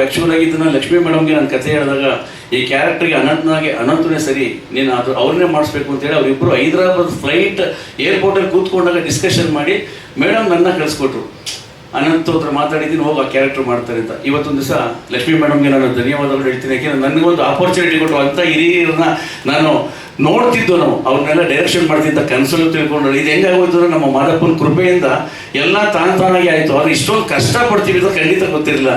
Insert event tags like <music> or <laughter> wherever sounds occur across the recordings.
Actual ಆಗಿ ಇದನ್ನ ಲಕ್ಷ್ಮೀ ಮೇಡಮ್ಗೆ ನಾನು ಕಥೆ ಹೇಳಿದಾಗ, ಈ ಕ್ಯಾರೆಕ್ಟರ್ಗೆ ಅನಂತನಾಗೆ ಅನಂತನೇ ಸರಿ, ನೀನು ಅದು ಅವ್ರನ್ನೇ ಮಾಡಿಸ್ಬೇಕು ಅಂತೇಳಿ ಅವರಿಬ್ಬರು ಹೈದರಾಬಾದ್ ಫ್ಲೈಟ್ ಏರ್ಪೋರ್ಟಲ್ಲಿ ಕೂತ್ಕೊಂಡಾಗ ಡಿಸ್ಕಷನ್ ಮಾಡಿ ಮೇಡಮ್ ನನ್ನ ಕಳಿಸ್ಕೊಟ್ರು. ಅನಂತ ಹತ್ರ ಮಾತಾಡಿದ್ದೀನಿ, ಹೋಗಿ, ಆ ಕ್ಯಾರೆಕ್ಟರ್ ಮಾಡ್ತಾರೆ ಅಂತ. ಇವತ್ತೊಂದು ದಿವಸ ಲಕ್ಷ್ಮೀ ಮೇಡಮ್ಗೆ ನಾನು ಧನ್ಯವಾದಗಳು ಹೇಳ್ತೀನಿ, ಯಾಕೆಂದ್ರೆ ನನಗೊಂದು ಆಪರ್ಚುನಿಟಿ ಕೊಟ್ಟು ಅಂಥ ಹಿರಿಯರನ್ನ ನಾನು ನೋಡ್ತಿದ್ದು ನಾವು. ಅವ್ರನ್ನೆಲ್ಲ ಡೈರೆಕ್ಷನ್ ಮಾಡ್ತಿದ್ದ ಕನಸಲ್ಲೂ ತಿಳ್ಕೊಂಡು ಇದು ಹೆಂಗಾಗೋಯ್ತು ಅಂದ್ರೆ ನಮ್ಮ ಮಾದಪ್ಪನ ಕೃಪೆಯಿಂದ ಎಲ್ಲ ತಾನ ತಾನಾಗಿ ಆಯಿತು. ಅವ್ರು ಇಷ್ಟೊಂದು ಕಷ್ಟಪಡ್ತೀವಿ ಅಂತ ಖಂಡಿತ ಗೊತ್ತಿರಲಿಲ್ಲ.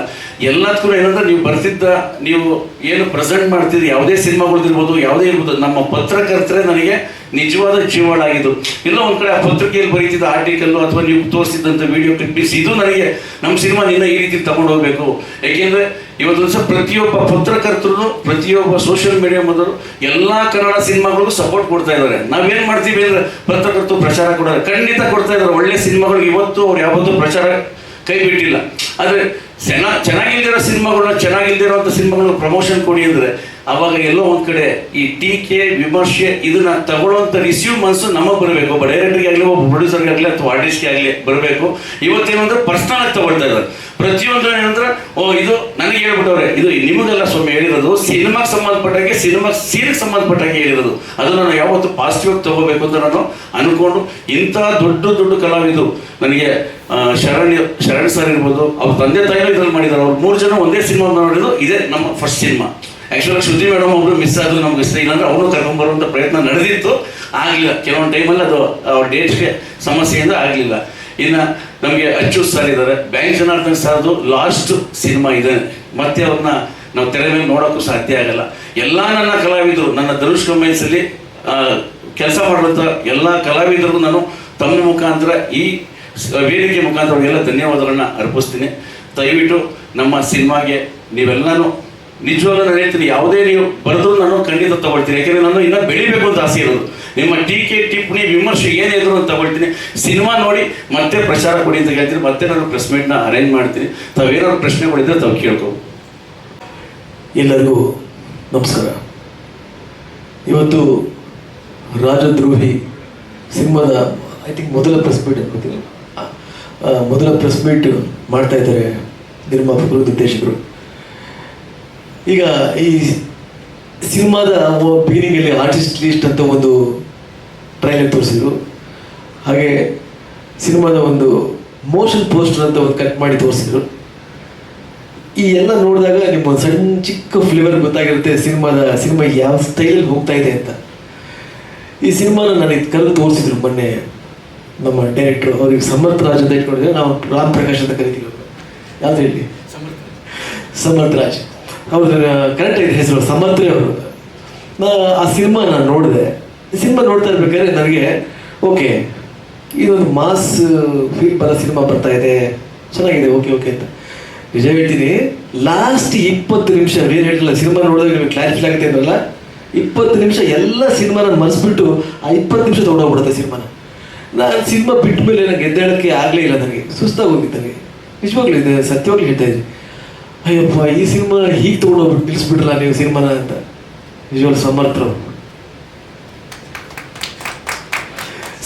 ಎಲ್ಲದಕ್ಕೂ ಏನಂದ್ರೆ ನೀವು ಬರ್ತಿದ್ದ, ನೀವು ಏನು ಪ್ರೆಸೆಂಟ್ ಮಾಡ್ತಿದ್ರಿ ಯಾವುದೇ ಸಿನಿಮಾಗಳಿರ್ಬೋದು, ಯಾವುದೇ ಇರ್ಬೋದು, ನಮ್ಮ ಪತ್ರಕರ್ತರೇ ನನಗೆ ನಿಜವಾದ ಜೀವಳಾಗಿದ್ದು ಇಲ್ಲ ಒಂದು ಕಡೆ ಆ ಪತ್ರಿಕೆಯಲ್ಲಿ ಬರೀತಿದ್ದ ಆರ್ಟಿಕಲ್ಲು ಅಥವಾ ನೀವು ತೋರಿಸಿದಂಥ ವಿಡಿಯೋ ಕ್ಲಿಪ್ಸ್ ಇದು ನನಗೆ ನಮ್ಮ ಸಿನಿಮಾ ನಿನ್ನ ಈ ರೀತಿ ತಗೊಂಡು ಹೋಗ್ಬೇಕು. ಯಾಕೆಂದ್ರೆ ಇವತ್ತು ದಿವಸ ಪ್ರತಿಯೊಬ್ಬ ಪತ್ರಕರ್ತರು, ಪ್ರತಿಯೊಬ್ಬ ಸೋಷಿಯಲ್ ಮೀಡಿಯಾ ಮೊದಲು ಎಲ್ಲ ಕನ್ನಡ ಸಿನಿಮಾಗಳಿಗೂ ಸಪೋರ್ಟ್ ಕೊಡ್ತಾ ಇದ್ದಾರೆ. ನಾವೇನು ಮಾಡ್ತೀವಿ ಅಂದ್ರೆ ಪತ್ರಕರ್ತರು ಪ್ರಚಾರ ಕೊಡೋದು ಖಂಡಿತ ಕೊಡ್ತಾ ಇದ್ದಾರೆ. ಒಳ್ಳೆ ಸಿನಿಮಾಗಳಿಗೆ ಇವತ್ತು ಅವ್ರು ಯಾವತ್ತೂ ಪ್ರಚಾರ ಕೈ ಬಿಟ್ಟಿಲ್ಲ. ಆದರೆ ಚೆನ್ನ ಚೆನ್ನಾಗಿಲ್ದಿರೋ ಸಿನಿಮಾಗಳನ್ನ ಚೆನ್ನಾಗಿಲ್ದಿರೋಂಥ ಸಿನಿಮಾಗಳನ್ನ ಪ್ರಮೋಷನ್ ಕೊಡಿ ಅಂದ್ರೆ ಅವಾಗ ಎಲ್ಲೋ ಒಂದ್ ಕಡೆ ಈ ಟೀಕೆ, ವಿಮರ್ಶೆ ಇದನ್ನ ತಗೊಳ್ಳೋಂಥ ರಿಸೀವ್ ಮನಸ್ಸು ನಮಗೆ ಬರಬೇಕು. ಒಬ್ಬ ಡೈರೆಕ್ಟರ್ಗೆ ಆಗಲಿ, ಒಬ್ಬ ಪ್ರೊಡ್ಯೂಸರ್ಗೆ ಆಗಲಿ, ಅಥವಾ ಆರ್ಟಿಸ್ಟ್ಗೆ ಆಗಲಿ ಬರಬೇಕು. ಇವತ್ತೇನಂದ್ರೆ ಪರ್ಸನಲ್ ಆಗಿ ತಗೊಳ್ತಾ ಇದ್ದಾರೆ. ಪ್ರತಿಯೊಂದು ಏನಂದ್ರೆ, ಓ, ಇದು ನನಗೆ ಹೇಳ್ಬಿಟ್ಟವ್ರೆ, ಇದು ನಿಮಗೆಲ್ಲ ಸ್ವಾಮಿ ಹೇಳಿರೋದು ಸಿನಿಮಾಗೆ ಸಂಬಂಧಪಟ್ಟಂಗೆ ಸಿನಿಮಾ ಸೀರೆಗೆ ಸಂಬಂಧಪಟ್ಟಂಗೆ ಹೇಳಿರೋದು. ಅದನ್ನು ನಾನು ಯಾವತ್ತು ಪಾಸಿಟಿವ್ ಆಗಿ ತಗೋಬೇಕು ಅಂತ ನಾನು ಅನ್ಕೊಂಡು ಇಂಥ ದೊಡ್ಡ ದೊಡ್ಡ ಕಲಾವಿದರು. ನನಗೆ ಶರಣ್ ಶರಣ್ ಸರ್ ಇರ್ಬೋದು, ಅವ್ರ ತಂದೆ ತಾಯಿನೂ ಇದ್ರಲ್ಲಿ ಮಾಡಿದ್ದಾರೆ. ಅವ್ರು ಮೂರು ಜನ ಒಂದೇ ಸಿನಿಮಾ ನೋಡಿದ್ದು ಇದೇ ನಮ್ಮ ಫಸ್ಟ್ ಸಿನಿಮಾ ಆ್ಯಕ್ಚುಲಾಗಿ ಶ್ರುತಿ ಮೇಡಮ್ ಅವರು ಮಿಸ್ ಆದ್ರು ನಮ್ಗೆ ಇಷ್ಟ ಇಲ್ಲಾಂದ್ರೆ ಅವನು ಕರ್ಕೊಂಡ್ಬರುವಂಥ ಪ್ರಯತ್ನ ನಡೆದಿತ್ತು. ಆಗಲಿಲ್ಲ. ಕೆಲವೊಂದು ಟೈಮಲ್ಲಿ ಅದು ಅವ್ರ ಡೇಟ್ಗೆ ಸಮಸ್ಯೆಯಿಂದ ಆಗಲಿಲ್ಲ. ಇನ್ನು ನಮಗೆ ಅಚ್ಚು ಸರ್ ಇದ್ದಾರೆ ಬ್ಯಾಂಕ್ ಜನಾರ್ದನ್ ಸರ್ದು ಲಾಸ್ಟ್ ಸಿನಿಮಾ ಇದೆ. ಮತ್ತೆ ಅವ್ರನ್ನ ನಾವು ತೆರೆ ಮೇಲೆ ನೋಡೋಕ್ಕೂ ಸಾಧ್ಯ ಆಗಲ್ಲ. ಎಲ್ಲ ನನ್ನ ಕಲಾವಿದರು, ನನ್ನ ಧನುಷ್ ಕಂಬೈನ್ಸಲ್ಲಿ ಕೆಲಸ ಮಾಡುವಂಥ ಎಲ್ಲ ಕಲಾವಿದರಿಗೂ ನಾನು ತಮ್ಮ ಮುಖಾಂತರ ಈ ವೇದಿಕೆ ಮುಖಾಂತರ ಎಲ್ಲ ಧನ್ಯವಾದಗಳನ್ನ ಅರ್ಪಿಸ್ತೀನಿ. ದಯವಿಟ್ಟು ನಮ್ಮ ಸಿನಿಮಾಗೆ ನೀವೆಲ್ಲನೂ ನಿಜವಾಗ್ಲೂ ನಾನು ಹೇಳ್ತೀನಿ, ಯಾವುದೇ ನೀವು ಬರೆದ್ರು ನಾನು ಖಂಡಿತ ತಗೊಳ್ತೀನಿ. ಯಾಕೆಂದ್ರೆ ನಾನು ಇನ್ನೂ ಬೆಳಿಬೇಕು ಅಂತ ಆಸೆ ಇರೋದು. ನಿಮ್ಮ ಟೀಕೆ ಟಿಪ್ಪಣಿ ವಿಮರ್ಶೆ ಏನೇ ಇದ್ರು ಅಂತ ತಗೊಳ್ತೀನಿ. ಸಿನಿಮಾ ನೋಡಿ ಮತ್ತೆ ಪ್ರಚಾರ ಕೊಡಿ ಅಂತ ಹೇಳ್ತೀನಿ. ಮತ್ತೆ ನಾನು ಪ್ರೆಸ್ ಮೀಟ್ನ ಅರೇಂಜ್ ಮಾಡ್ತೀನಿ. ತಾವೇನಾದ್ರು ಪ್ರಶ್ನೆಗಳಿದ್ರೆ ತಾವು ಕೇಳ್ಕೊ ಎಲ್ಲರಿಗೂ ನಮಸ್ಕಾರ. ಇವತ್ತು ರಾಜದ್ರೋಹಿ ಸಿನಿಮಾದ ಐ ಥಿಂಕ್ ಮೊದಲ ಪ್ರೆಸ್ ಮೀಟ್ ಗೊತ್ತಿಲ್ಲ. ಮೊದಲ ಪ್ರೆಸ್ ಮೀಟ್ ಮಾಡ್ತಾ ಇದ್ದಾರೆ ನಿರ್ಮಾಪಕರು, ನಿರ್ದೇಶಕರು. ಈಗ ಈ ಸಿನಿಮಾದ ಬಿಗಿನಿಂಗಲ್ಲಿ ಆರ್ಟಿಸ್ಟ್ ಲಿಸ್ಟ್ ಅಂತ ಒಂದು ಟ್ರೈಲರ್ ತೋರಿಸಿದ್ರು. ಹಾಗೆ ಸಿನಿಮಾದ ಒಂದು ಮೋಷನ್ ಪೋಸ್ಟರ್ ಅಂತ ಒಂದು ಕಟ್ ಮಾಡಿ ತೋರಿಸಿದ್ರು. ಈ ಎಲ್ಲ ನೋಡಿದಾಗ ನಿಮ್ಮ ಒಂದು ಸಣ್ಣ ಚಿಕ್ಕ ಫ್ಲೇವರ್ ಗೊತ್ತಾಗಿರುತ್ತೆ ಸಿನಿಮಾದ ಸಿನಿಮಾ ಯಾವ ಸ್ಟೈಲಲ್ಲಿ ಹೋಗ್ತಾ ಇದೆ ಅಂತ. ಈ ಸಿನಿಮಾನ ನನಗೆ ಕರೆದು ತೋರಿಸಿದ್ರು ಮೊನ್ನೆ ನಮ್ಮ ಡೈರೆಕ್ಟ್ರು ಅವ್ರಿಗೆ ಸಮರ್ಥ ರಾಜ್ ಅಂತ ಇಟ್ಕೊಂಡಿದ್ರೆ ನಾವು ರಾಮ್ ಪ್ರಕಾಶ್ ಅಂತ ಕರಿತೀವಿ. ಯಾವ್ದು ಹೇಳಿ? ಸಮರ್ಥ ರಾಜ್. ಹೌದು ಕರೆಕ್ಟ್ ಆಗಿದೆ ಹೆಸರು ಸಮರ್ಥ್ರೆ ಅವರು. ಆ ಸಿನಿಮಾ ನಾನು ನೋಡಿದೆ. ಸಿನಿಮಾ ನೋಡ್ತಾ ಇರ್ಬೇಕಾದ್ರೆ ನನಗೆ, ಓಕೆ, ಇದೊಂದು ಮಾಸ್ ಫೀಲ್ ಬರೋ ಸಿನಿಮಾ ಬರ್ತಾ ಇದೆ. ಚೆನ್ನಾಗಿದೆ, ಓಕೆ ಓಕೆ ಅಂತ. ನಿಜ ಹೇಳ್ತೀನಿ ಲಾಸ್ಟ್ ಇಪ್ಪತ್ತು ನಿಮಿಷ ಏನು ಹೇಳ್ತಿಲ್ಲ, ಸಿನಿಮಾ ನೋಡಿದ್ರೆ ನಿಮಗೆ ಕ್ಲಾರಿಫೈ ಆಗುತ್ತೆ ಅಂದ್ರಲ್ಲ, ಇಪ್ಪತ್ತು ನಿಮಿಷ ಎಲ್ಲ ಸಿನಿಮಾನ ಮರೆಸ್ಬಿಟ್ಟು, ಆ ಇಪ್ಪತ್ತು ನಿಮಿಷ ತೊಗೊಂಡೋಗ್ಬಿಡುತ್ತೆ ಸಿನಿಮಾನ. ನಾನು ಸಿನಿಮಾ ಬಿಟ್ಟ ಮೇಲೆ ನನಗೆ ಎದ್ದೇಳಕ್ಕೆ ಆಗಲೇ ಇಲ್ಲ ನನಗೆ. ಸುಸ್ತಾಗಿ ಹೋಗಿತ್ತು ನನಗೆ ನಿಜವಾಗ್ಲೂ ಇದೆ, ಸತ್ಯವಾಗ್ಲೂ ಹೇಳ್ತಾ ಇದ್ದೀನಿ. ಅಯ್ಯಪ್ಪ, ಈ ಸಿನಿಮಾ ಹೀಗೆ ತೊಗೊಂಡೋಗ್ಬಿಟ್ಟು ನಿಲ್ಲಿಸ್ಬಿಟ್ರಲ್ಲ ನೀವು ಸಿನಿಮಾನ ಅಂತ. ನಿಜವಾಗ್ಲೂ ಸಮರ್ಥರು.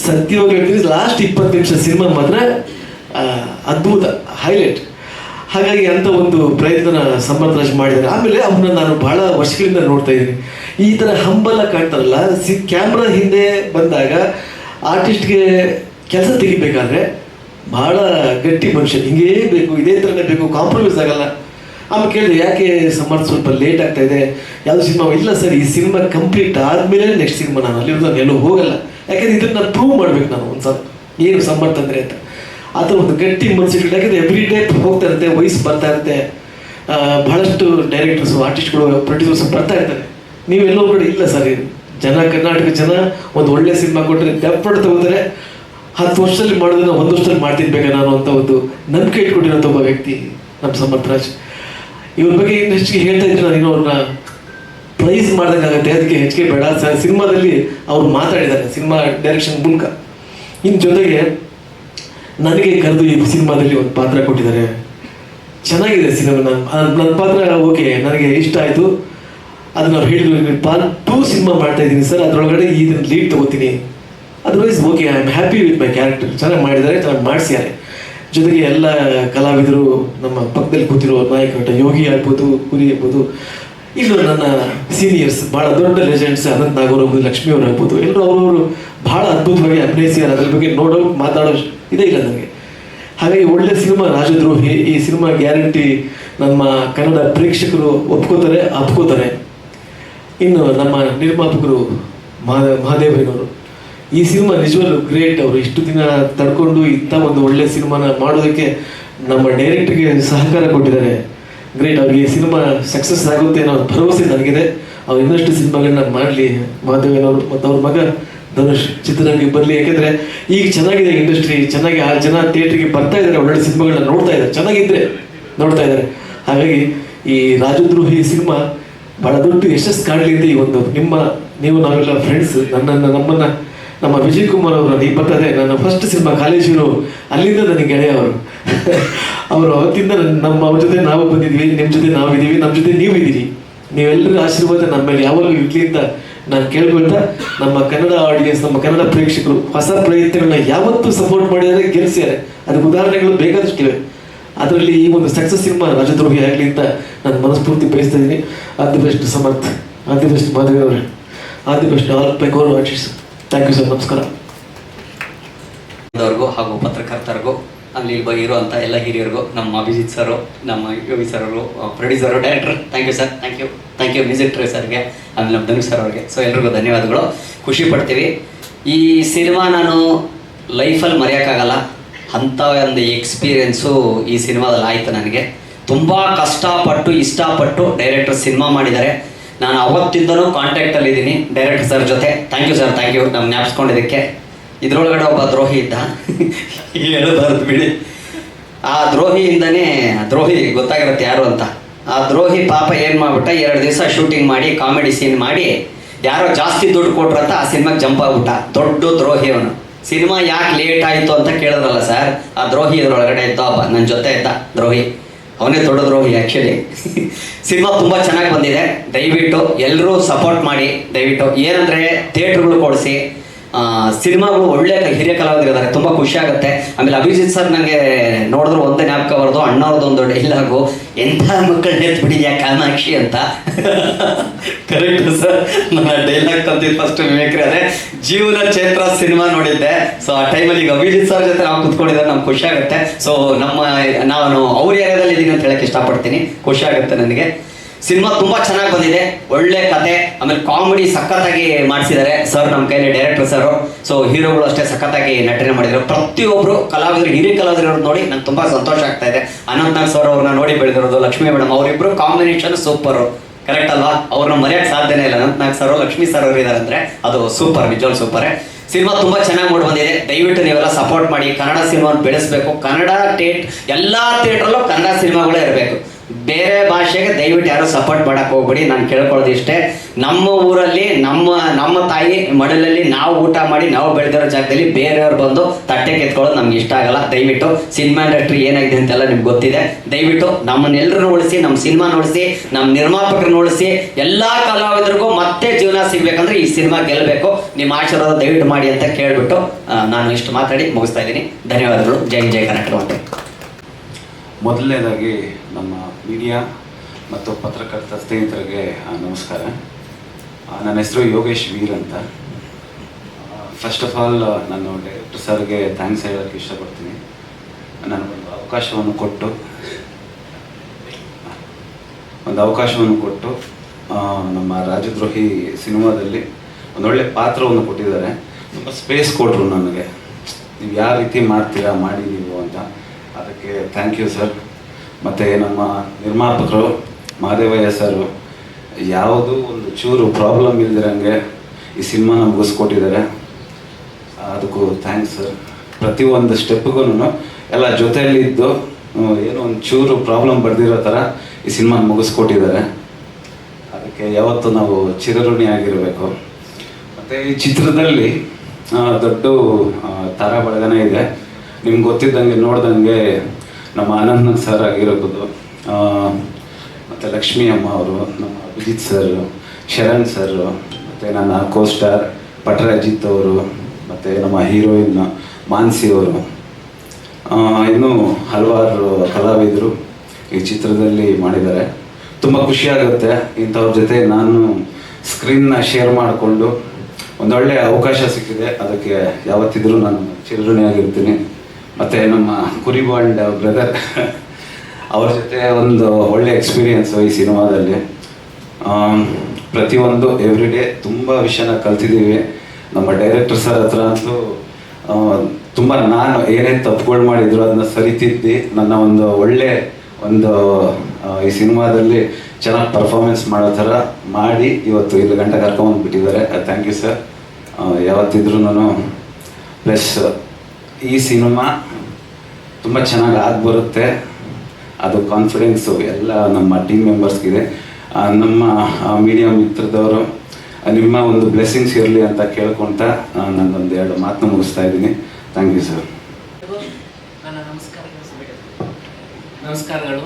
ಸತ್ಯವಾಗಿ ಹೇಳ್ತೀನಿ ಲಾಸ್ಟ್ ಇಪ್ಪತ್ತು ನಿಮಿಷ ಸಿನಿಮಾ ಮಾತ್ರ ಅದ್ಭುತ ಹೈಲೈಟ್ ಹಾಗಾಗಿ ಅಂತ ಒಂದು ಪ್ರಯತ್ನ ಸಮರ್ಥರಾಜ್ ಮಾಡಿದ್ದಾರೆ. ಆಮೇಲೆ ಅವನ್ನ ನಾನು ಬಹಳ ವರ್ಷಗಳಿಂದ ನೋಡ್ತಾ ಇದ್ದೀನಿ. ಈ ಥರ ಹಂಬಲ ಕಾಣ್ತಾರಲ್ಲ, ಸಿ, ಕ್ಯಾಮ್ರಾ ಹಿಂದೆ ಬಂದಾಗ ಆರ್ಟಿಸ್ಟ್ಗೆ ಕೆಲಸ ತೆಗಿಬೇಕಾದ್ರೆ ಬಹಳ ಗಟ್ಟಿ ಮನುಷ್ಯ. ಹಿಂಗೇ ಬೇಕು, ಇದೇ ಥರನೇ ಬೇಕು ಕಾಂಪ್ರಮೈಸ್ ಆಗಲ್ಲ. ಆಮೇಲೆ ಕೇಳಿದೆ ಯಾಕೆ ಸಮರ್ಥ ಸ್ವಲ್ಪ ಲೇಟ್ ಆಗ್ತಾ ಇದೆ? ಯಾವುದು ಸಿನಿಮಾ ಇಲ್ಲ ಸರ್, ಈ ಸಿನಿಮಾ ಕಂಪ್ಲೀಟ್ ಆದಮೇಲೆ ನೆಕ್ಸ್ಟ್ ಸಿನಿಮಾ ನಾನು ಅಲ್ಲಿ ನಾನು ಎಲ್ಲೂ ಹೋಗಲ್ಲ. ಯಾಕಂದ್ರೆ ಇದನ್ನ ನಾನು ಪ್ರೂವ್ ಮಾಡ್ಬೇಕು ನಾನು ಒಂದ್ಸಲ. ಏನು ಸಮರ್ಥ ತಂದ್ರೆ ಅಂತ. ಅದು ಒಂದು ಗಟ್ಟಿ ಮನಸ್ಸಿಟ್ಟು ಯಾಕಂದ್ರೆ ಎವ್ರಿ ಡೇ ಹೋಗ್ತಾ ಇರುತ್ತೆ ವಯಸ್ಸು ಬರ್ತಾ ಇರುತ್ತೆ. ಬಹಳಷ್ಟು ಡೈರೆಕ್ಟರ್ಸು ಆರ್ಟಿಸ್ಟ್ಗಳು ಪ್ರೊಡ್ಯೂಸರ್ಸ್ ಬರ್ತಾ ಇರ್ತಾರೆ. ನೀವೆಲ್ಲೋ ಕಡೆ ಇಲ್ಲ ಸರ್ ಜನ, ಕರ್ನಾಟಕ ಜನ ಒಂದು ಒಳ್ಳೆ ಸಿನಿಮಾ ಕೊಟ್ಟರೆ ಡೆಫ್ಟ್ ತಗೋತಾರೆ. ಹತ್ತು ವರ್ಷದಲ್ಲಿ ಮಾಡೋದನ್ನ ಒಂದು ವರ್ಷದಲ್ಲಿ ಮಾಡ್ತಿರ್ಬೇಕು ನಾನು ಅಂತ ಒಂದು ನಂಬಿಕೆ ಇಟ್ಕೊಂಡಿರೋಂಥ ಒಬ್ಬ ವ್ಯಕ್ತಿ, ನಮ್ಮ ಸಮರ್ಥರಾಜ್ ಇವ್ರ ಬಗ್ಗೆ ಇನ್ನು ಹೆಚ್ಚಿಗೆ ಹೇಳ್ತಾ ಇದ್ರೆ ನಾನು ಅವ್ರನ್ನ ಪ್ರೈಸ್ ಮಾಡ್ದಂಗಾಗತ್ತೆ, ಅದಕ್ಕೆ ಹೆಚ್ಚಿಗೆ ಬೇಡ. ಸರ್ ಸಿನಿಮಾದಲ್ಲಿ ಅವ್ರು ಮಾತಾಡಿದ್ದಾರೆ, ಸಿನಿಮಾ ಡೈರೆಕ್ಷನ್ ಮೂಲಕ. ಇನ್ನು ಜೊತೆಗೆ ನನಗೆ ಕರೆದು ಈ ಸಿನಿಮಾದಲ್ಲಿ ಒಂದು ಪಾತ್ರ ಕೊಟ್ಟಿದ್ದಾರೆ. ಚೆನ್ನಾಗಿದೆ ಸಿನಿಮಾ ನನ್ನ ಪಾತ್ರ, ಓಕೆ, ನನಗೆ ಇಷ್ಟ ಆಯಿತು. ಅದನ್ನ ಅವ್ರು ಹೇಳಿದ್ರು ಪಾರ್ಟ್ ಟೂ ಸಿನಿಮಾ ಮಾಡ್ತಾ ಇದ್ದೀನಿ ಸರ್, ಅದರೊಳಗಡೆ ಈ ಲೀಡ್ ತಗೋತೀನಿ. Otherwise okay I am happy with my character ಚೆನ್ನಾಗಿ ಮಾಡಿದ್ದಾರೆ, ಚೆನ್ನಾಗಿ ಮಾಡಿಸಿದ್ದಾರೆ. ಜೊತೆಗೆ ಎಲ್ಲ ಕಲಾವಿದರು ನಮ್ಮ ಪಕ್ಕದಲ್ಲಿ ಕೂತಿರೋ ನಾಯಕ ಯೋಗಿ ಆಗ್ಬೋದು ಕುರಿ ಆಗ್ಬೋದು, ಇನ್ನು ನನ್ನ ಸೀನಿಯರ್ಸ್ ಬಹಳ ದೊಡ್ಡ ಲೆಜೆಂಡ್ಸ್ ಅನಂತ್ ನಾಗೂರ್ ಆಗ್ಬೋದು, ಲಕ್ಷ್ಮಿ ಅವ್ರು ಆಗ್ಬೋದು, ಎಲ್ಲರೂ ಅವರವರು ಬಹಳ ಅದ್ಭುತವಾಗಿ ಅಭಿನಯಿಸಿದ್ದಾರೆ ಅದ್ರ ಬಗ್ಗೆ ನೋಡೋ ಮಾತಾಡೋ ಇದೇ ಇಲ್ಲ ನನಗೆ. ಹಾಗಾಗಿ ಒಳ್ಳೆ ಸಿನಿಮಾ ರಾಜದ್ರೋಹಿ, ಈ ಸಿನಿಮಾ ಗ್ಯಾರಂಟಿ ನಮ್ಮ ಕನ್ನಡ ಪ್ರೇಕ್ಷಕರು ಒಪ್ಕೋತಾರೆ, ಅಪ್ಕೋತಾರೆ. ಇನ್ನು ನಮ್ಮ ನಿರ್ಮಾಪಕರು ಮಹಾ ಮಹಾದೇವಯ್ಯನವರು ಈ ಸಿನಿಮಾ ನಿಜವಾಗ್ಲೂ ಗ್ರೇಟ್ ಅವರು ಇಷ್ಟು ದಿನ ತಡ್ಕೊಂಡು ಇಂಥ ಒಂದು ಒಳ್ಳೆ ಸಿನಿಮಾನ ಮಾಡೋದಕ್ಕೆ ನಮ್ಮ ಡೈರೆಕ್ಟರ್ಗೆ ಸಹಕಾರ ಕೊಟ್ಟಿದ್ದಾರೆ. ಗ್ರೇಟ್ ಅವ್ರಿಗೆ ಸಿನಿಮಾ ಸಕ್ಸಸ್ ಆಗುತ್ತೆ ಅನ್ನೋ ಭರವಸೆ ನನಗಿದೆ. ಅವ್ರು ಇನ್ನಷ್ಟು ಸಿನಿಮಾಗಳನ್ನ ಮಾಡಲಿ. ಮಾಧವೇನವರು ಮತ್ತು ಅವ್ರ ಮಗ ಧನುಷ್ ಚಿತ್ರರಂಗಕ್ಕೆ ಬರಲಿ. ಯಾಕೆಂದರೆ ಈಗ ಚೆನ್ನಾಗಿದೆ ಇಂಡಸ್ಟ್ರಿ ಚೆನ್ನಾಗಿ ಆ ಜನ ಥಿಯೇಟ್ರಿಗೆ ಬರ್ತಾ ಇದ್ದಾರೆ. ಒಳ್ಳೊಳ್ಳೆ ಸಿನಿಮಾಗಳನ್ನ ನೋಡ್ತಾ ಇದ್ದಾರೆ. ಚೆನ್ನಾಗಿದ್ರೆ ನೋಡ್ತಾ ಇದ್ದಾರೆ. ಹಾಗಾಗಿ ಈ ರಾಜದ್ರೋಹಿ ಸಿನಿಮಾ ಬಹಳ ದೊಡ್ಡ ಯಶಸ್ಸು ಕಾಣಲಿದೆ ಈ ಒಂದು ನಿಮ್ಮ, ನೀವು ನಾವೆಲ್ಲ ಫ್ರೆಂಡ್ಸ್ ನನ್ನನ್ನು, ನಮ್ಮನ್ನ ನಮ್ಮ ವಿಜಯ್ ಕುಮಾರ್ ಅವರು ಬರ್ತದೆ ನನ್ನ ಫಸ್ಟ್ ಸಿನಿಮಾ ಕಾಲೇಜು ಅಲ್ಲಿಂದ ನನಗೆ ಗೆಳೆಯ ಅವರು ಅವರು ಅವತ್ತಿಂದ ನಮ್ಮ ಅವ್ರ ಜೊತೆ ನಾವು ಬಂದಿದ್ವಿ ನಿಮ್ಮ ಜೊತೆ ನಾವಿದ್ದೀವಿ ನಮ್ಮ ಜೊತೆ ನೀವು ಇದ್ದೀರಿ. ನೀವೆಲ್ಲರೂ ಆಶೀರ್ವಾದ ನಮ್ಮ ಮೇಲೆ ಯಾವಾಗಲೂ ಇರಲಿ ಅಂತ ನಾನು ಕೇಳ್ಕೊಳ್ತಾ, ನಮ್ಮ ಕನ್ನಡ ಆಡಿಯನ್ಸ್ ನಮ್ಮ ಕನ್ನಡ ಪ್ರೇಕ್ಷಕರು ಹೊಸ ಪ್ರಯತ್ನಗಳನ್ನ ಯಾವತ್ತೂ ಸಪೋರ್ಟ್ ಮಾಡಿದರೆ ಗೆಲ್ಸಿದ್ದಾರೆ. ಅದಕ್ಕೆ ಉದಾಹರಣೆಗಳು ಬೇಕಾದಷ್ಟಿವೆ ಅದರಲ್ಲಿ ಈ ಒಂದು ಸಕ್ಸಸ್ ಸಿನಿಮಾ ರಾಜದ್ರೋಹಿ ಆಗಲಿ ಅಂತ ನಾನು ಮನಸ್ಫೂರ್ತಿ ಬಯಸ್ತಾ ಇದ್ದೀನಿ. All the best Samarth all the best Madhavi ಅವರೇ ಆಲ್ ಬೆಸ್ಟ್ ಆಲ್ ಮೈ ಗೌರವ ಆರ್ಟಿಸ್ಟ್ ಥ್ಯಾಂಕ್ ಯು ಸರ್, ನಮಸ್ಕಾರ. ಹಾಗೂ ಪತ್ರಕರ್ತರಿಗೂ, ಅಲ್ಲಿ ಇಲ್ಲಿ ಇರುವಂಥ ಎಲ್ಲ ಹಿರಿಯರಿಗೂ, ನಮ್ಮ ಅಭಿಜಿತ್ ಸರು, ನಮ್ಮ ಯೋಗಿ ಸರ್ ಅವರು producer, director, thank you sir, thank you thank you music ಸರ್ಗೆ ಆಮೇಲೆ ನಮ್ಮ ಧನುಷ್ ಸರ್ ಅವ್ರಿಗೆ ಸೊ ಎಲ್ರಿಗೂ ಧನ್ಯವಾದಗಳು. ಖುಷಿ ಪಡ್ತೀವಿ. ಈ ಸಿನಿಮಾ ನಾನು ಲೈಫಲ್ಲಿ ಮರೆಯೋಕ್ಕಾಗಲ್ಲ. ಅಂಥ ಒಂದು ಎಕ್ಸ್ಪೀರಿಯೆನ್ಸು ಈ ಸಿನಿಮಾದಲ್ಲಿ ಆಯಿತು ನನಗೆ. ತುಂಬ ಕಷ್ಟಪಟ್ಟು, ಇಷ್ಟಪಟ್ಟು ಡೈರೆಕ್ಟರ್ ಸಿನಿಮಾ ಮಾಡಿದ್ದಾರೆ. ನಾನು ಅವತ್ತಿಂದನೂ ಕಾಂಟ್ಯಾಕ್ಟಲ್ಲಿ ಇದ್ದೀನಿ ಡೈರೆಕ್ಟರ್ ಸರ್ ಜೊತೆ. Thank you sir thank you ನಮ್ಮ ಜ್ಞಾಪಿಸ್ಕೊಂಡಿದ್ದಕ್ಕೆ. ಇದ್ರೊಳಗಡೆ ಒಬ್ಬ ದ್ರೋಹಿ ಇದ್ದ. <laughs> ಹೇಳಬಾರ್ದು ಬಿಡಿ. ಆ ದ್ರೋಹಿಯಿಂದನೇ ದ್ರೋಹಿ ಗೊತ್ತಾಗಿರುತ್ತೆ ಯಾರು ಅಂತ. ಆ ದ್ರೋಹಿ ಪಾಪ ಏನು ಮಾಡ್ಬಿಟ್ಟ, ಎರಡು ದಿವಸ ಶೂಟಿಂಗ್ ಮಾಡಿ ಕಾಮಿಡಿ ಸೀನ್ ಮಾಡಿ, ಯಾರೋ ಜಾಸ್ತಿ ದುಡ್ಡು ಕೊಟ್ರಂತ ಆ ಸಿನಿಮಾಗೆ ಜಂಪ್ ಆಗ್ಬಿಟ್ಟ. ದೊಡ್ಡ ದ್ರೋಹಿ ಅವನು. ಸಿನಿಮಾ ಯಾಕೆ ಲೇಟ್ ಆಯಿತು ಅಂತ ಕೇಳಿದ್ರಲ್ಲ ಸರ್ ಆ ದ್ರೋಹಿ ಇದರೊಳಗಡೆ ಇದ್ದ ಒಬ್ಬ ನನ್ನ ಜೊತೆ ಇದ್ದ ದ್ರೋಹಿ. ಅವನೇ ದೊಡ್ಡ ಆ್ಯಕ್ಚುಲಿ ಸಿನಿಮಾ ತುಂಬ ಚೆನ್ನಾಗಿ ಬಂದಿದೆ. ದಯವಿಟ್ಟು ಎಲ್ಲರೂ ಸಪೋರ್ಟ್ ಮಾಡಿ. ದಯವಿಟ್ಟು ಏನಂದರೆ ಥಿಯೇಟ್ರ್ಗಳು ಕೊಡಿಸಿ. ಸಿನಿಮಾಗಳು ಒಳ್ಳೆ ಹಿರಿಯ ಕಲಾವಿದರಿದ್ದಾರೆ. ತುಂಬ ಖುಷಿ ಆಗುತ್ತೆ. ಆಮೇಲೆ ಅಭಿಜಿತ್ ಸರ್ ನನಗೆ ನೋಡಿದ್ರು ಒಂದೇ ಜ್ಞಾಪಕ ಬರೋದು, ಅಣ್ಣವ್ರದ್ದು ಒಂದು ಡೈಲಾಗು ಎಂಥ ಮಕ್ಕಳನ್ನ ಎತ್ಬಿಟ್ಟಿದ್ಯಾ ಕಾಮಾಕ್ಷಿ ಅಂತ. ಕರೆಕ್ಟ್ ಸರ್ ನನ್ನ ಡೈಲಾಗ್ ತಂದಿದ್ದು ಫಸ್ಟ್ ವಿವೇಕ್ರಿ ಅದೇ ಜೀವನ ಚೇತ್ರ ಸಿನಿಮಾ ನೋಡಿದ್ದೆ. ಸೊ ಆ ಟೈಮಲ್ಲಿ ಈಗ ಅಭಿಜಿತ್ ಸರ್ ಜೊತೆ ನಾವು ಕುತ್ಕೊಂಡಿದ್ರೆ ನಮ್ಗೆ ಖುಷಿ ಆಗುತ್ತೆ. ಸೊ ನಮ್ಮ, ನಾನು ಅವ್ರ ಏರಿಯಾದಲ್ಲಿ ಇದ್ದೀನಿ ಅಂತ ಹೇಳಕ್ಕೆ ಇಷ್ಟಪಡ್ತೀನಿ. ಖುಷಿ ಆಗುತ್ತೆ ನನಗೆ. ಸಿನಿಮಾ ತುಂಬಾ ಚೆನ್ನಾಗಿ ಬಂದಿದೆ, ಒಳ್ಳೆ ಕತೆ, ಆಮೇಲೆ ಕಾಮಿಡಿ ಸಖತ್ತಾಗಿ ಮಾಡಿಸಿದ್ದಾರೆ. ಸರ್ ನಮ್ಮ ಕೈಲಿ ಡೈರೆಕ್ಟರ್ ಸರ್. ಸೊ ಹೀರೋಗಳು ಅಷ್ಟೇ ಸಖತ್ತಾಗಿ ನಟನೆ ಮಾಡಿದ್ರು ಪ್ರತಿಯೊಬ್ರು ಕಲಾವಿದರು, ಹಿರಿಯ ಕಲಾವಿದರು ನೋಡಿ ನಂಗೆ ತುಂಬಾ ಸಂತೋಷ ಆಗ್ತಾ ಇದೆ. ಅನಂತನಾಗ್ ಸರ್ ಅವ್ರನ್ನ ನೋಡಿ ಬೆಳೆದಿರೋದು ಲಕ್ಷ್ಮೀ ಮೇಡಮ್. ಅವರಿಬ್ರು ಕಾಂಬಿನೇಷನ್ ಸೂಪರ್ ಕರೆಕ್ಟ್ ಅಲ್ವಾ? ಅವ್ರನ್ನ ಮರೆಯಕ್ಕೆ ಸಾಧ್ಯನೇ ಇಲ್ಲ. ಅನಂತನಾಗ್ ಸರ್, ಲಕ್ಷ್ಮೀ ಸರ್ ಅವರು ಇದಾರೆ ಅಂದ್ರೆ ಅದು ಸೂಪರ್ ನಿಜವಾಗ್ ಸೂಪರ್ ಸಿನಿಮಾ ತುಂಬಾ ಚೆನ್ನಾಗಿ ಮೂಡಿ ಬಂದಿದೆ. ದಯವಿಟ್ಟು ನೀವೆಲ್ಲ ಸಪೋರ್ಟ್ ಮಾಡಿ. ಕನ್ನಡ ಸಿನಿಮಾ ಬೆಳೆಸಬೇಕು. ಕನ್ನಡ ಥಿಯೇಟ್ ಎಲ್ಲಾ ಥಿಯೇಟ್ರಲ್ಲೂ ಕನ್ನಡ ಸಿನಿಮಾಗಳೇ ಇರಬೇಕು. ಬೇರೆ ಭಾಷೆಗೆ ದಯವಿಟ್ಟು ಯಾರು ಸಪೋರ್ಟ್ ಮಾಡಕ್ ಹೋಗ್ಬಿಡಿ, ನಾನು ಕೇಳ್ಕೊಳ್ಳೋದು ಇಷ್ಟೇ. ನಮ್ಮ ಊರಲ್ಲಿ, ನಮ್ಮ ನಮ್ಮ ತಾಯಿ ಮಡಲಲ್ಲಿ ನಾವು ಊಟ ಮಾಡಿ, ನಾವು ಬೆಳೆದಿರೋ ಜಾಗದಲ್ಲಿ ಬೇರೆಯವ್ರು ಬಂದು ತಟ್ಟೆ ಕೆತ್ಕೊಳ್ಳೋದು ನಮ್ಗೆ ಇಷ್ಟ ಆಗಲ್ಲ. ದಯವಿಟ್ಟು ಸಿನಿಮಾ ಇಂಡಸ್ಟ್ರಿ ಏನಾಗಿದೆ ಅಂತೆಲ್ಲ ನಿಮ್ಗೆ ಗೊತ್ತಿದೆ. ದಯವಿಟ್ಟು ನಮ್ಮನ್ನೆಲ್ಲರನ್ನು ಉಳಿಸಿ, ನಮ್ಮ ಸಿನಿಮಾ ಉಳಿಸಿ, ನಮ್ಮ ನಿರ್ಮಾಪಕರನ್ನ ಉಳಿಸಿ, ಎಲ್ಲಾ ಕಲಾವಿದರಿಗೂ ಮತ್ತೆ ಜೀವನ ಸಿಗ್ಬೇಕಂದ್ರೆ ಈ ಸಿನಿಮಾ ಗೆಲ್ಲಬೇಕು. ನಿಮ್ಮ ಆಶೀರ್ವಾದ ದಯವಿಟ್ಟು ಮಾಡಿ ಅಂತ ಕೇಳ್ಬಿಟ್ಟು ನಾನು ಇಷ್ಟು ಮಾತಾಡಿ ಮುಗಿಸ್ತಾ ಇದ್ದೀನಿ. ಧನ್ಯವಾದಗಳು. ಜೈ ಜೈ ಕರ್ನಾಟಕ ಮೊದಲನೇದಾಗಿ ನಮ್ಮ ಮೀಡಿಯಾ ಮತ್ತು ಪತ್ರಕರ್ತ ಸ್ನೇಹಿತರಿಗೆ ನಮಸ್ಕಾರ. ನನ್ನ ಹೆಸರು ಯೋಗೇಶ್ ವೀರ್ ಅಂತ. ಫಸ್ಟ್ ಆಫ್ ಆಲ್ ನಾನು ಡೈರೆಕ್ಟರ್ ಸರ್ಗೆ ಥ್ಯಾಂಕ್ಸ್ ಹೇಳೋಕ್ಕೆ ಇಷ್ಟಪಡ್ತೀನಿ. ನನಗೊಂದು ಅವಕಾಶವನ್ನು ಕೊಟ್ಟು, ಒಂದು ಅವಕಾಶವನ್ನು ಕೊಟ್ಟು ನಮ್ಮ ರಾಜದ್ರೋಹಿ ಸಿನಿಮಾದಲ್ಲಿ ಒಂದೊಳ್ಳೆ ಪಾತ್ರವನ್ನು ಕೊಟ್ಟಿದ್ದಾರೆ. ತುಂಬ ಸ್ಪೇಸ್ ಕೊಟ್ಟರು ನನಗೆ. ನೀವು ಯಾವ ರೀತಿ ಮಾಡ್ತೀರಾ, ಮಾಡಿ ನೀವು ಅಂತ. ಅದಕ್ಕೆ ಥ್ಯಾಂಕ್ ಯು ಸರ್ ಮತ್ತು ನಮ್ಮ ನಿರ್ಮಾಪಕರು ಮಹಾದೇವಯ್ಯ ಸರ್ ಯಾವುದೂ ಒಂದು ಚೂರು ಪ್ರಾಬ್ಲಮ್ ಇಲ್ದಿರಂಗೆ ಈ ಸಿನಿಮಾನ ಮುಗಿಸ್ಕೊಟ್ಟಿದ್ದಾರೆ. ಅದಕ್ಕೂ ಥ್ಯಾಂಕ್ಸ್ ಸರ್ ಪ್ರತಿಯೊಂದು ಸ್ಟೆಪ್ಗೂ ಎಲ್ಲ ಜೊತೆಯಲ್ಲಿದ್ದು ಇದ್ದು ಏನೋ ಒಂದು ಚೂರು ಪ್ರಾಬ್ಲಮ್ ಬರ್ದಿರೋ ಥರ ಈ ಸಿನಿಮಾನ ಮುಗಿಸ್ಕೊಟ್ಟಿದ್ದಾರೆ. ಅದಕ್ಕೆ ಯಾವತ್ತೂ ನಾವು ಚಿರಋಣಿ ಆಗಿರಬೇಕು. ಮತ್ತು ಈ ಚಿತ್ರದಲ್ಲಿ ದೊಡ್ಡ ತಾರ ಬಳಗನೇ ಇದೆ. ನಿಮ್ಗೆ ಗೊತ್ತಿದ್ದಂಗೆ ನೋಡ್ದಂಗೆ ನಮ್ಮ ಆನಂದ್ ಸರ್ ಆಗಿರ್ಬೋದು ಮತ್ತು ಲಕ್ಷ್ಮೀ ಅಮ್ಮ ಅವರು, ನಮ್ಮ ಅಭಿಜಿತ್ ಸರ್ ಶರಣ್ ಸರ್ ಮತ್ತು ನನ್ನ ಕೋಸ್ಟಾರ್ ಪಟರಾಜಿತ್ ಅವರು, ಮತ್ತು ನಮ್ಮ ಹೀರೋಯಿನ್ ಮಾನ್ಸಿ ಅವರು. ಇನ್ನೂ ಹಲವಾರು ಕಲಾವಿದರು ಈ ಚಿತ್ರದಲ್ಲಿ ಮಾಡಿದ್ದಾರೆ. ತುಂಬ ಖುಷಿಯಾಗುತ್ತೆ ಇಂಥವ್ರ ಜೊತೆ ನಾನು ಸ್ಕ್ರೀನ್ನ ಶೇರ್ ಮಾಡಿಕೊಂಡು ಒಂದೊಳ್ಳೆ ಅವಕಾಶ ಸಿಕ್ಕಿದೆ. ಅದಕ್ಕೆ ಯಾವತ್ತಿದ್ರೂ ನಾನು ಚಿರಋಣಿಯಾಗಿರ್ತೀನಿ. ಮತ್ತು ನಮ್ಮ ಕುರಿಬಾಂಡ್ ಬ್ರದರ್ ಅವ್ರ ಜೊತೆ ಒಂದು ಒಳ್ಳೆ ಎಕ್ಸ್ಪೀರಿಯನ್ಸ್ ಈ ಸಿನಿಮಾದಲ್ಲಿ. ಪ್ರತಿಯೊಂದು ಎವ್ರಿ ಡೇ ತುಂಬ ವಿಷಯನ ಕಲ್ತಿದ್ದೀವಿ. ನಮ್ಮ ಡೈರೆಕ್ಟರ್ ಸರ್ ಹತ್ರ ಅಂತೂ ತುಂಬ ನಾನು ಏನೇನು ತಪ್ಪುಗಳು ಮಾಡಿದ್ರು ಅದನ್ನ ಸರಿತಿದ್ದಿ. ನನ್ನ ಒಂದು ಒಳ್ಳೆ ಒಂದು ಈ ಸಿನಿಮಾದಲ್ಲಿ ಚೆನ್ನಾಗಿ ಪರ್ಫಾರ್ಮೆನ್ಸ್ ಮಾಡೋ ಥರ ಮಾಡಿ ಇವತ್ತು ಇಲ್ಲಿ ಗಂಟೆ ಕರ್ಕೊಂಬಂದ್ಬಿಟ್ಟಿದ್ದಾರೆ ಥ್ಯಾಂಕ್ ಯು ಸರ್ ಯಾವತ್ತಿದ್ರೂ ನಾನು ಪ್ಲಸ್ ಈ ಸಿನಿಮಾ ತುಂಬ ಚೆನ್ನಾಗಿ ಆಗ್ಬರುತ್ತೆ ಅದು ಕಾನ್ಫಿಡೆನ್ಸು ಎಲ್ಲ ನಮ್ಮ ಟೀಮ್ ಮೆಂಬರ್ಸ್ಗಿದೆ ನಮ್ಮ ಮೀಡಿಯಾ ಮಿತ್ರದವರು ನಿಮ್ಮ ಒಂದು ಬ್ಲೆಸ್ಸಿಂಗ್ಸ್ ಇರಲಿ ಅಂತ ಕೇಳ್ಕೊಂತ ನಾನೊಂದು ಎರಡು ಮಾತನ್ನ ಮುಗಿಸ್ತಾ ಇದ್ದೀನಿ. ಥ್ಯಾಂಕ್ ಯು ಸರ್ ನಮಸ್ಕಾರಗಳು.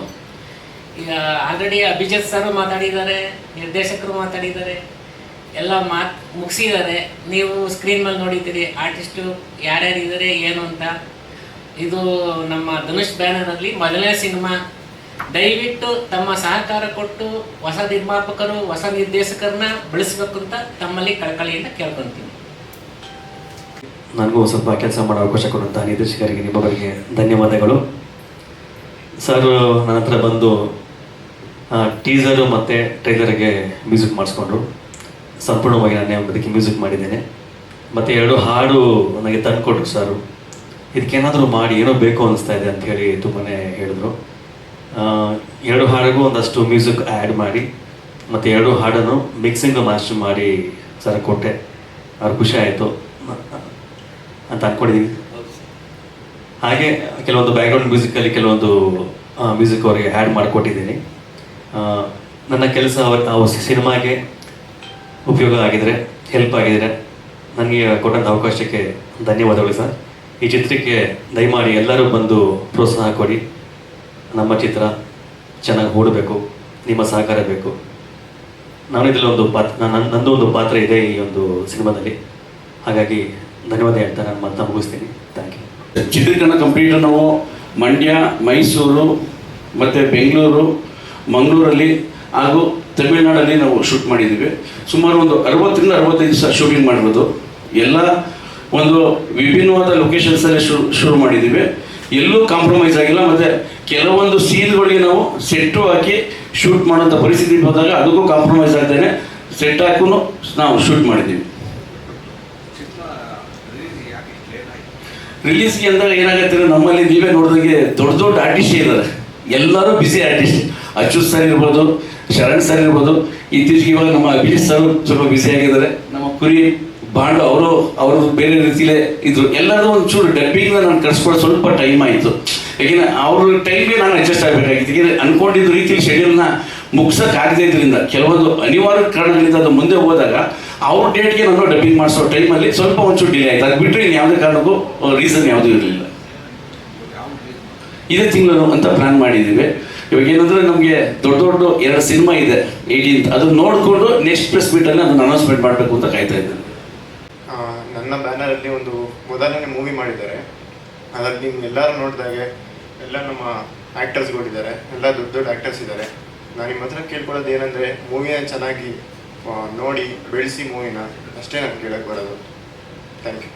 ಈಗ, ಆಲ್ರೆಡಿ ಅಭಿಜಿತ್ ಸರ್ ಮಾತಾಡಿದ್ದಾರೆ, ನಿರ್ದೇಶಕರು ಮಾತಾಡಿದ್ದಾರೆ. ಎಲ್ಲ ಮಾತು ಮುಗಿಸಿದ್ದಾರೆ. ನೀವು ಸ್ಕ್ರೀನ್ ಮೇಲೆ ನೋಡಿದ್ದೀರಿ ಆರ್ಟಿಸ್ಟು ಯಾರ್ಯಾರು ಇದ್ದಾರೆ ಏನು ಅಂತ. ಇದು ನಮ್ಮ ಧನುಷ್ ಬ್ಯಾನರಲ್ಲಿ ಮೊದಲನೇ ಸಿನಿಮಾ. ದಯವಿಟ್ಟು ತಮ್ಮ ಸಹಕಾರ ಕೊಟ್ಟು ಹೊಸ ನಿರ್ಮಾಪಕರು, ಹೊಸ ನಿರ್ದೇಶಕರನ್ನ ಬೆಳೆಸಬೇಕು ಅಂತ ತಮ್ಮಲ್ಲಿ ಕಳಕಳಿಯಿಂದ ಕೇಳ್ಕೊತೀನಿ. ನನಗೂ ಸ್ವಲ್ಪ ಕೆಲಸ ಮಾಡೋ ಅವಕಾಶ ಕೊಡುವಂತಹ ನಿರ್ದೇಶಕರಿಗೆ ನಿಮ್ಮ ಬಗ್ಗೆ ಧನ್ಯವಾದಗಳು. ಸರ್, ನನ್ನ ಹತ್ರ ಬಂದು ಟೀಸರು ಮತ್ತು ಟ್ರೈಲರ್ಗೆ ಮ್ಯೂಸಿಕ್ ಮಾಡಿಸ್ಕೊಂಡ್ರು. ಸಂಪೂರ್ಣವಾಗಿ ನಾನೇ ಅದಕ್ಕೆ ಮ್ಯೂಸಿಕ್ ಮಾಡಿದ್ದೇನೆ. ಮತ್ತು ಎರಡು ಹಾಡು ನನಗೆ ತಂದುಕೊಟ್ರು ಸರ್. ಇದಕ್ಕೇನಾದರೂ ಮಾಡಿ ಏನೋ ಬೇಕು ಅನಿಸ್ತಾ ಇದೆ ಅಂತ ಹೇಳಿ ತುಂಬಾ ಹೇಳಿದ್ರು. ಎರಡು ಹಾಡಿಗೂ ಒಂದಷ್ಟು ಮ್ಯೂಸಿಕ್ ಆ್ಯಡ್ ಮಾಡಿ, ಮತ್ತು ಎರಡು ಹಾಡನ್ನು ಮಿಕ್ಸಿಂಗ್ ಮಾಸ್ಟರ್ ಮಾಡಿ ಸರ್ ಕೊಟ್ಟೆ. ಅವ್ರು ಖುಷಿ ಆಯಿತು. ಅಂತ ಅಂದ್ಕೊಂಡಿದ್ದೀನಿ ಹಾಗೆ ಕೆಲವೊಂದು ಬ್ಯಾಕ್ಗ್ರೌಂಡ್ ಮ್ಯೂಸಿಕಲ್ಲಿ ಕೆಲವೊಂದು ಮ್ಯೂಸಿಕ್ ಅವರಿಗೆ ಆ್ಯಡ್ ಮಾಡಿಕೊಟ್ಟಿದ್ದೀನಿ. ನನ್ನ ಕೆಲಸ ಅವ್ರ ಸಿನಿಮಾಗೆ ಉಪಯೋಗ ಆಗಿದ್ರೆ ಹೆಲ್ಪ್ ಆಗಿದ್ರೆ ನನಗೆ ಕೊಟ್ಟಂಥ ಅವಕಾಶಕ್ಕೆ ಧನ್ಯವಾದಗಳು ಸರ್. ಈ ಚಿತ್ರಕ್ಕೆ ದಯಮಾಡಿ ಎಲ್ಲರೂ ಬಂದು ಪ್ರೋತ್ಸಾಹ ಕೊಡಿ. ನಮ್ಮ ಚಿತ್ರ ಚೆನ್ನಾಗಿ ಓಡಬೇಕು, ನಿಮ್ಮ ಸಹಕಾರ ಬೇಕು. ನಾನು ಇದರಲ್ಲಿ ಒಂದು ಪಾತ್ರ ನಂದು ಒಂದು ಪಾತ್ರ ಇದೆ ಈ ಒಂದು ಸಿನಿಮಾದಲ್ಲಿ. ಹಾಗಾಗಿ ಧನ್ಯವಾದ ಹೇಳ್ತಾ ನಾನು ಮಾತನ್ನ ಮುಗಿಸ್ತೀನಿ. ಥ್ಯಾಂಕ್ ಯು ಚಿತ್ರೀಕರಣ ಕಂಪ್ಲೀಟ್ ನಾವು ಮಂಡ್ಯ, ಮೈಸೂರು, ಮತ್ತು ಬೆಂಗಳೂರು, ಮಂಗಳೂರಲ್ಲಿ ಹಾಗೂ ತಮಿಳುನಾಡಲ್ಲಿ ನಾವು ಶೂಟ್ ಮಾಡಿದ್ದೀವಿ. ಸುಮಾರು ಒಂದು ಅರವತ್ತರಿಂದ ಅರವತ್ತೈದು ದಿವಸ ಶೂಟಿಂಗ್ ಮಾಡಿರೋದು ಎಲ್ಲ ಒಂದು ವಿಭಿನ್ನವಾದ ಲೊಕೇಶನ್ಸಲ್ಲಿ ಶುರು ಶುರು ಮಾಡಿದ್ದೀವಿ. ಎಲ್ಲೂ ಕಾಂಪ್ರಮೈಸ್ ಆಗಿಲ್ಲ, ಮತ್ತು ಕೆಲವೊಂದು ಸೀನ್ಗಳಿಗೆ ನಾವು ಸೆಟ್ಟು ಹಾಕಿ ಶೂಟ್ ಮಾಡೋಂಥ ಪರಿಸ್ಥಿತಿ ಬಂದಾಗ ಅದಕ್ಕೂ ಕಾಂಪ್ರಮೈಸ್ ಆಗ್ದೇನೆ ಸೆಟ್ ಹಾಕೂ ನಾವು ಶೂಟ್ ಮಾಡಿದ್ದೀವಿ. ರಿಲೀಸ್ಗೆ ಅಂದಾಗ ಏನಾಗುತ್ತೆ ನಮ್ಮಲ್ಲಿ ನೀವೇ ನೋಡಿದಂಗೆ ದೊಡ್ಡ ದೊಡ್ಡ ಆರ್ಟಿಸ್ಟ್ ಇದ್ದಾರೆ. ಎಲ್ಲರೂ ಬಿಸಿ ಆರ್ಟಿಸ್ಟ್ ಅಚ್ಯುತ್ ಸರ್ ಇರ್ಬೋದು, ಶರಣ್ ಸರ್ ಇರ್ಬೋದು, ಇತ್ತೀಚೆಗೆ ಇವಾಗ ನಮ್ಮ ಅಭಿಜಿತ್ ಸರ್ ಸ್ವಲ್ಪ ಬ್ಯುಸಿ ಆಗಿದ್ದಾರೆ. ನಮ್ಮ ಕುರಿ ಬಾಂಡು ಅವರು ಅವರು ಬೇರೆ ರೀತಿಲೇ ಇದ್ರು. ಎಲ್ಲರೂ ಒಂಚೂರು ಡಬ್ಬಿಂಗ್ ನಾನು ಕರ್ಸ್ಕೊಳ್ಳೋ ಸ್ವಲ್ಪ ಟೈಮ್ ಆಯಿತು. ಯಾಕೆಂದ್ರೆ ಅವ್ರ ಟೈಮ್ಗೆ ನಾನು ಅಡ್ಜಸ್ಟ್ ಆಗಬೇಕಾಗಿತ್ತು. ಯಾಕೆಂದ್ರೆ ಅನ್ಕೊಂಡಿದ್ದ ರೀತಿಲಿ ಶೆಡ್ಯೂಲ್ನ ಮುಗ್ಸೋಕ್ಕಾಗದೇ ಇದರಿಂದ ಕೆಲವೊಂದು ಅನಿವಾರ್ಯ ಕಾರಣಗಳಿಂದ ಅದು ಮುಂದೆ ಹೋದಾಗ ಅವ್ರ ಡೇಟ್ಗೆ ನಾನು ಡಬ್ಬಿಂಗ್ ಮಾಡಿಸೋ ಟೈಮಲ್ಲಿ ಸ್ವಲ್ಪ ಒಂಚೂರು ಡಿಲೇ ಆಯ್ತು. ಅದು ಬಿಟ್ಟರೆ ಇನ್ನು ಯಾವುದೇ ಕಾರಣಕ್ಕೂ ರೀಸನ್ ಯಾವುದೂ ಇರಲಿಲ್ಲ. ಇದೇ ತಿಂಗಳು ಅಂತ ಪ್ಲಾನ್ ಮಾಡಿದ್ದೀವಿ. ಇವಾಗ ಏನಂದ್ರೆ ನಮಗೆ ದೊಡ್ಡ ದೊಡ್ಡ ಎರಡು ಸಿನಿಮಾ ಇದೆ ಏಟೀನ್ ಅದು ನೋಡಿಕೊಂಡು ನೆಕ್ಸ್ಟ್ ಪ್ರೆಸ್ ಮೀಟಲ್ಲಿ ಅದನ್ನು ಅನೌನ್ಸ್ಮೆಂಟ್ ಮಾಡಬೇಕು ಅಂತ ಕಾಯ್ತಾ ಇದ್ದೀನಿ ನನ್ನ ಬ್ಯಾನರಲ್ಲಿ ಒಂದು ಮೊದಲನೇ ಮೂವಿ ಮಾಡಿದ್ದಾರೆ. ಅದರಲ್ಲಿ ಎಲ್ಲರೂ ನೋಡಿದಾಗೆ ಎಲ್ಲ ನಮ್ಮ ಆ್ಯಕ್ಟರ್ಸ್ಗಳಿದ್ದಾರೆ ಎಲ್ಲ ದೊಡ್ಡ ದೊಡ್ಡ ಆ್ಯಕ್ಟರ್ಸ್ ಇದ್ದಾರೆ. ನಾನು ನಿಮ್ಮ ಹತ್ರ ಕೇಳ್ಕೊಳ್ಳೋದು ಏನಂದರೆ ಮೂವಿನ ಚೆನ್ನಾಗಿ ನೋಡಿ, ಬೆಳೆಸಿ ಮೂವಿನ ಅಷ್ಟೇ ನಾನು ಕೇಳಕ್ಕೆ ಬರೋದು. Thank you